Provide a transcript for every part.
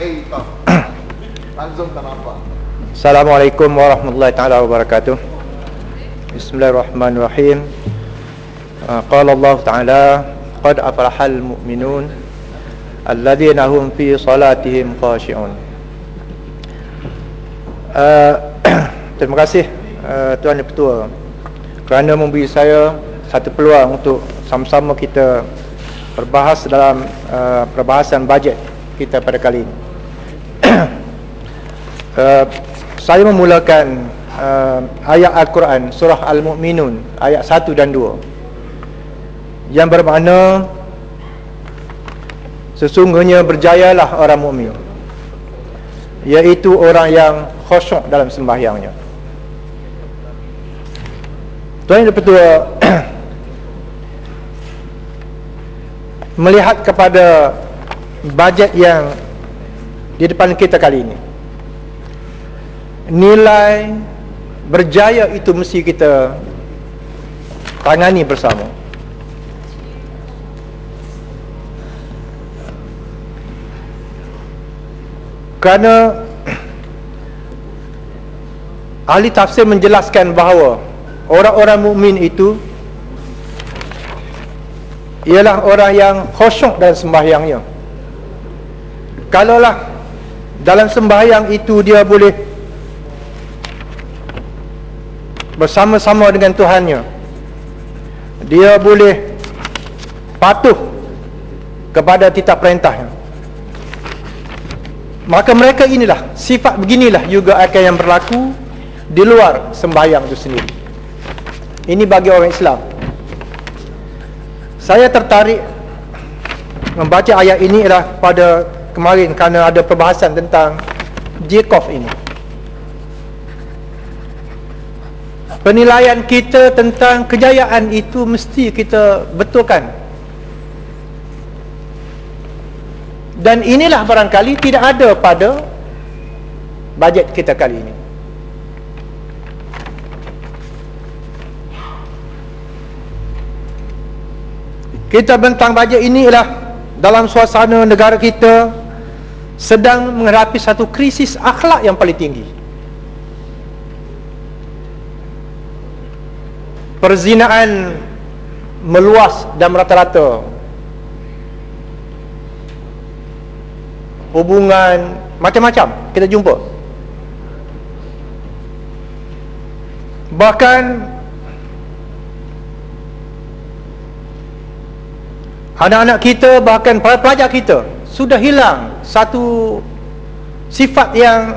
Hitam. Langsung tak nampak. Assalamualaikum warahmatullahi taala wabarakatuh. Bismillahirrahmanirrahim. Uh, Qala Allah Ta'ala qad aflahal mu'minun alladhina hum fi salatihim khashi'un. Uh, terima kasih uh, Tuan Ketua kerana memberi saya satu peluang untuk sama-sama kita berbahas dalam uh, perbahasan bajet kita pada kali ini. Uh, saya memulakan uh, ayat Al-Quran surah Al-Mu'minun ayat 1 dan 2 yang bermakna sesungguhnya berjayalah orang mukmin iaitu orang yang khusyuk dalam sembahyangnya. Tuan Yang Pertua melihat kepada bajet yang di depan kita kali ini nilai berjaya itu mesti kita tangani bersama. Kerana ahli tafsir menjelaskan bahawa orang-orang mukmin itu ialah orang yang khusyuk dalam sembahyangnya. Kalaulah dalam sembahyang itu dia boleh bersama-sama dengan Tuhannya. Dia boleh patuh kepada titah perintahnya. Maka mereka inilah sifat beginilah juga akan yang berlaku di luar sembahyang itu sendiri. Ini bagi orang Islam. Saya tertarik membaca ayat ini adalah pada kemarin kerana ada perbahasan tentang Jacob ini penilaian kita tentang kejayaan itu mesti kita betulkan. Dan inilah barangkali tidak ada pada bajet kita kali ini. Kita bentang bajet ini ialah dalam suasana negara kita sedang menghadapi satu krisis akhlak yang paling tinggi perzinaan meluas dan rata-rata hubungan macam-macam. Kita jumpa. Bahkan Anak-anak kita bahkan pelajar kita sudah hilang satu sifat yang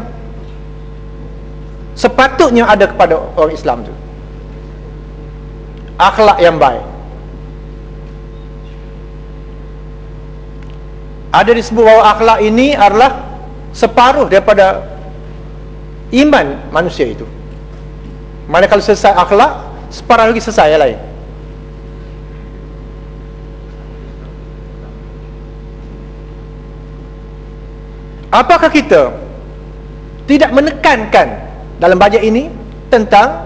sepatutnya ada kepada orang Islam tu. Akhlak yang baik. Ada disebut bahawa akhlak ini adalah separuh daripada iman manusia itu. Mana kalau selesai akhlak, separuh lagi selesai yang lain. Apakah kita tidak menekankan dalam bajet ini tentang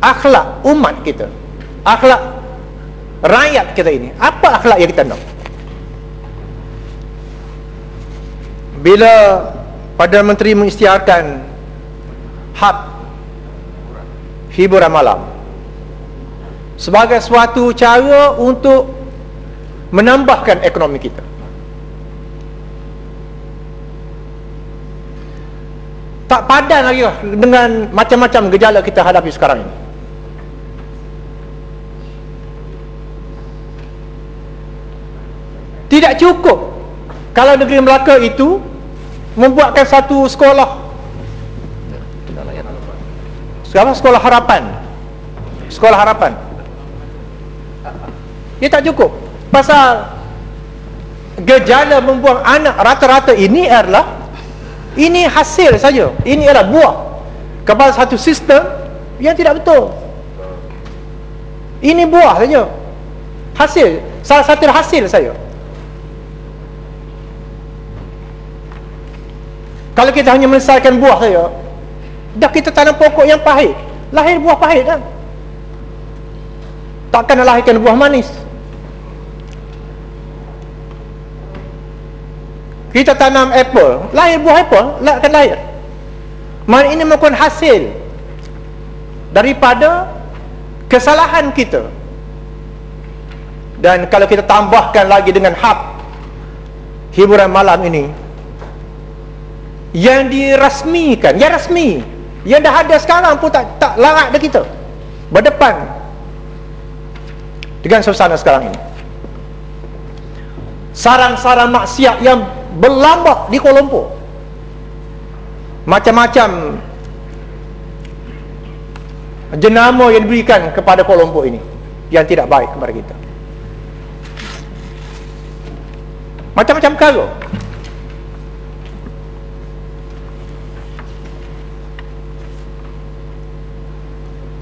akhlak umat kita, akhlak rakyat kita ini? Apa akhlak yang kita nak? Bila Perdana Menteri mengisytiharkan hak hiburan malam sebagai suatu cara untuk menambahkan ekonomi kita tak padan lagi dengan macam-macam gejala kita hadapi sekarang ini tidak cukup kalau negeri Melaka itu membuatkan satu sekolah sekarang sekolah harapan sekolah harapan dia tak cukup pasal gejala membuang anak rata-rata ini adalah ini hasil saja. Ini adalah buah kepada satu sistem yang tidak betul. Ini buah saja. Hasil, salah satu hasil saja. Kalau kita hanya menyelesaikan buah saja, dah kita tanam pokok yang pahit, lahir buah pahit kan? Takkan lahirkan buah manis. kita tanam apple lahir buah apple lah akan lahir mana ini merupakan hasil daripada kesalahan kita dan kalau kita tambahkan lagi dengan hak hiburan malam ini yang dirasmikan yang rasmi yang dah ada sekarang pun tak tak larat dah kita. Berdepan dengan suasana sekarang ini. Sarang-sarang maksiat yang berlambak di Kuala Lumpur. Macam-macam jenama yang diberikan kepada Kuala Lumpur ini yang tidak baik kepada kita. Macam-macam perkara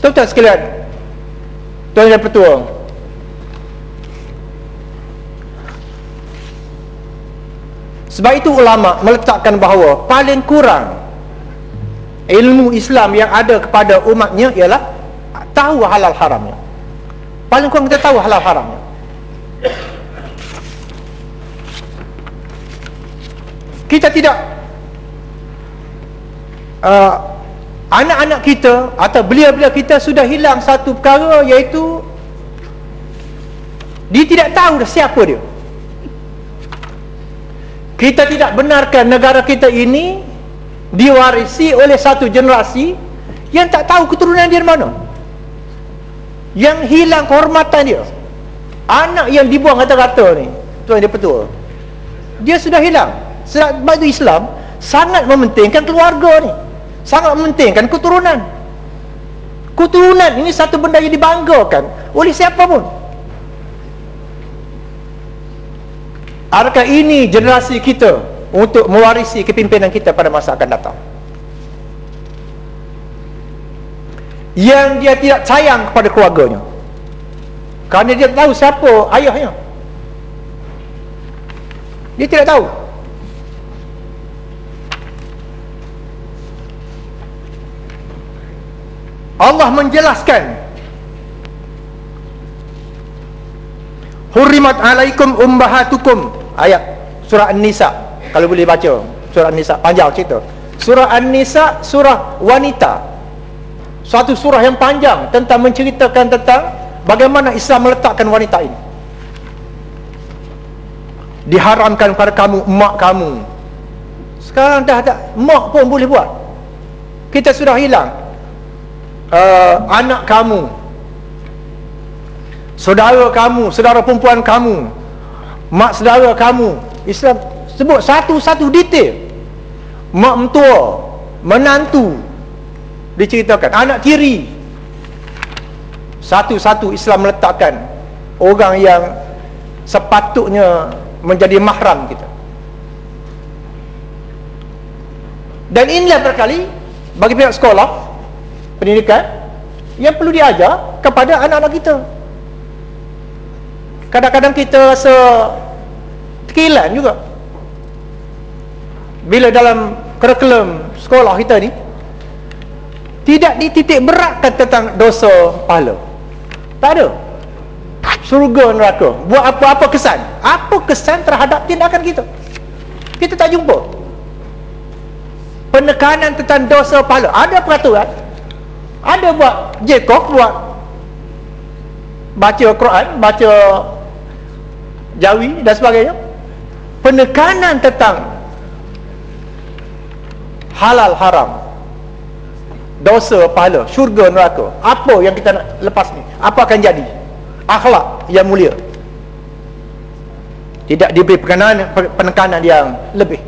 Tuan-tuan sekalian Tuan dan Pertua Sebab itu ulama meletakkan bahawa paling kurang ilmu Islam yang ada kepada umatnya ialah tahu halal haramnya. Paling kurang kita tahu halal haramnya. Kita tidak uh, anak-anak kita atau belia-belia kita sudah hilang satu perkara iaitu dia tidak tahu dah siapa dia. Kita tidak benarkan negara kita ini diwarisi oleh satu generasi yang tak tahu keturunan dia mana. Yang hilang kehormatan dia. Anak yang dibuang kata-kata ni tuan dia petua dia sudah hilang. Sebab itu Islam sangat mementingkan keluarga ni sangat mementingkan keturunan. Keturunan ini satu benda yang dibanggakan oleh siapa pun. Adakah ini generasi kita untuk mewarisi kepimpinan kita pada masa akan datang? Yang dia tidak sayang kepada keluarganya. Kerana dia tahu siapa ayahnya. Dia tidak tahu Allah menjelaskan. Hurrimat alaikum umbahatukum ayat surah An-Nisa. Kalau boleh baca surah An-Nisa. Panjang cerita. Surah An-Nisa surah wanita. Satu surah yang panjang tentang menceritakan tentang bagaimana Islam meletakkan wanita ini. Diharamkan pada kamu emak kamu. Sekarang dah tak emak pun boleh buat. Kita sudah hilang uh, anak kamu saudara kamu saudara perempuan kamu mak saudara kamu Islam sebut satu-satu detail. Mak mentua menantu diceritakan. Anak tiri satu-satu Islam meletakkan orang yang sepatutnya menjadi mahram kita. Dan inilah berkali bagi pihak sekolah pendidikan yang perlu diajar kepada anak-anak kita. Kadang-kadang kita rasa tekilan juga. Bila dalam kurikulum sekolah kita ni tidak dititik beratkan tentang dosa pahala. Tak ada. Surga neraka. Buat apa-apa kesan. Apa kesan terhadap tindakan kita? Kita tak jumpa. Penekanan tentang dosa pahala. Ada peraturan ada buat jekok buat baca Quran baca jawi dan sebagainya. Penekanan tentang halal haram dosa pahala syurga neraka. Apa yang kita nak lepas ni? Apa akan jadi? Akhlak yang mulia. Tidak diberi penekanan penekanan yang lebih